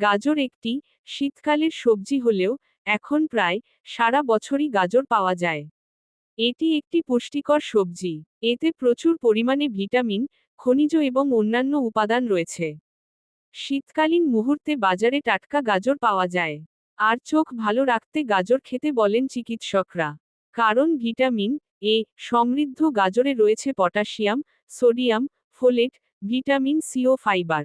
গাজর একটি শীতকালের সবজি হলেও এখন প্রায় সারা বছরই গাজর পাওয়া যায়। এটি একটি পুষ্টিকর সবজি। এতে প্রচুর পরিমাণে ভিটামিন, খনিজ এবং অন্যান্য উপাদান রয়েছে। শীতকালীন মুহূর্তে বাজারে টাটকা গাজর পাওয়া যায়। আর চোখ ভালো রাখতে গাজর খেতে বলেন চিকিৎসকরা। কারণ ভিটামিন এ সমৃদ্ধ গাজরে রয়েছে potassium, sodium, folate, vitamin C ও ফাইবার।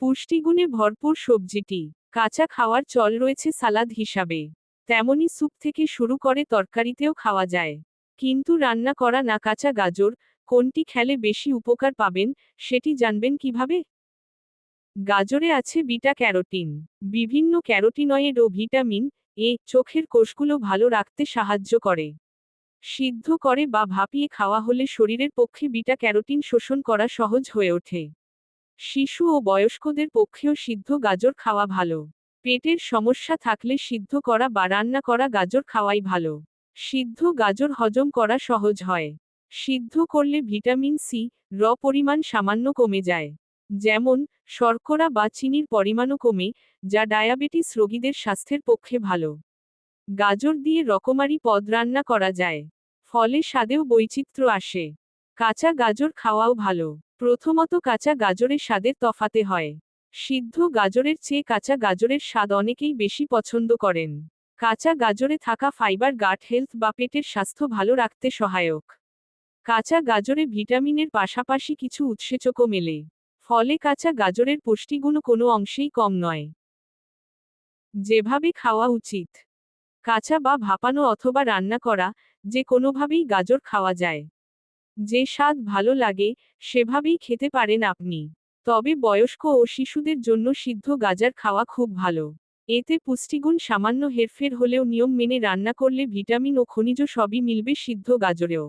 পুষ্টিগুণে ভরপুর সবজিটি, কাঁচা খাওয়ার চল রয়েছে সালাদ হিসাবে। তেমনি স্যুপ থেকে শুরু করে তরকারিতেও খাওয়া যায়। কিন্তু রান্না করা না কাঁচা গাজর, কোনটি খেলে বেশি উপকার পাবেন, সেটি জানবেন কীভাবে? গাজরে আছে বিটা ক্যারোটিন। বিভিন্ন ক্যারোটিনয়েড ও ভিটামিন এ চোখের কোষগুলো ভালো রাখতে সাহায্য করে। সিদ্ধ করে বা ভাপিয়ে খাওয়া হলে শরীরের পক্ষে বিটা ক্যারোটিন শোষণ করা সহজ হয়ে ওঠে। শিশু ও বয়স্কদের পক্ষেও সিদ্ধ গাজর খাওয়া ভালো। পেটের সমস্যা থাকলে সিদ্ধ করা বা রান্না করা গাজর খাওয়াই ভালো। সিদ্ধ গাজর হজম করা সহজ হয়। সিদ্ধ করলে ভিটামিন সি র পরিমাণ সামান্য কমে যায়। যেমন, শর্করা বা চিনির পরিমাণও কমে, যা ডায়াবেটিস রোগীদের স্বাস্থ্যের পক্ষে ভালো। গাজর দিয়ে রকমারি পদ রান্না করা যায়। ফলে স্বাদেও বৈচিত্র্য আসে। কাঁচা গাজর খাওয়াও ভালো। প্রথমত কাঁচা গাজরের স্বাদের তফাতে হয়। সিদ্ধ গাজরের চেয়ে কাঁচা গাজরের স্বাদ অনেকেই বেশি পছন্দ করেন। কাঁচা গাজরে থাকা ফাইবার, গাট হেলথ বা পেটের স্বাস্থ্য ভালো রাখতে সহায়ক। কাঁচা গাজরে ভিটামিনের পাশাপাশি কিছু উৎসেচকও মেলে। ফলে কাঁচা গাজরের পুষ্টিগুণ কোনো অংশেই কম নয়। যেভাবে খাওয়া উচিত। কাঁচা বা ভাপানো অথবা রান্না করা, যে কোনোভাবেই গাজর খাওয়া যায়। যে স্বাদ ভালো লাগে, সেভাবেই খেতে পারেন আপনি। তবে বয়স্ক ও শিশুদের জন্য সিদ্ধ গাজার খাওয়া খুব ভালো। এতে পুষ্টিগুণ সামান্য হেরফের হলেও নিয়ম মেনে রান্না করলে ভিটামিন ও খনিজ সবই মিলবে সিদ্ধ গাজরেও।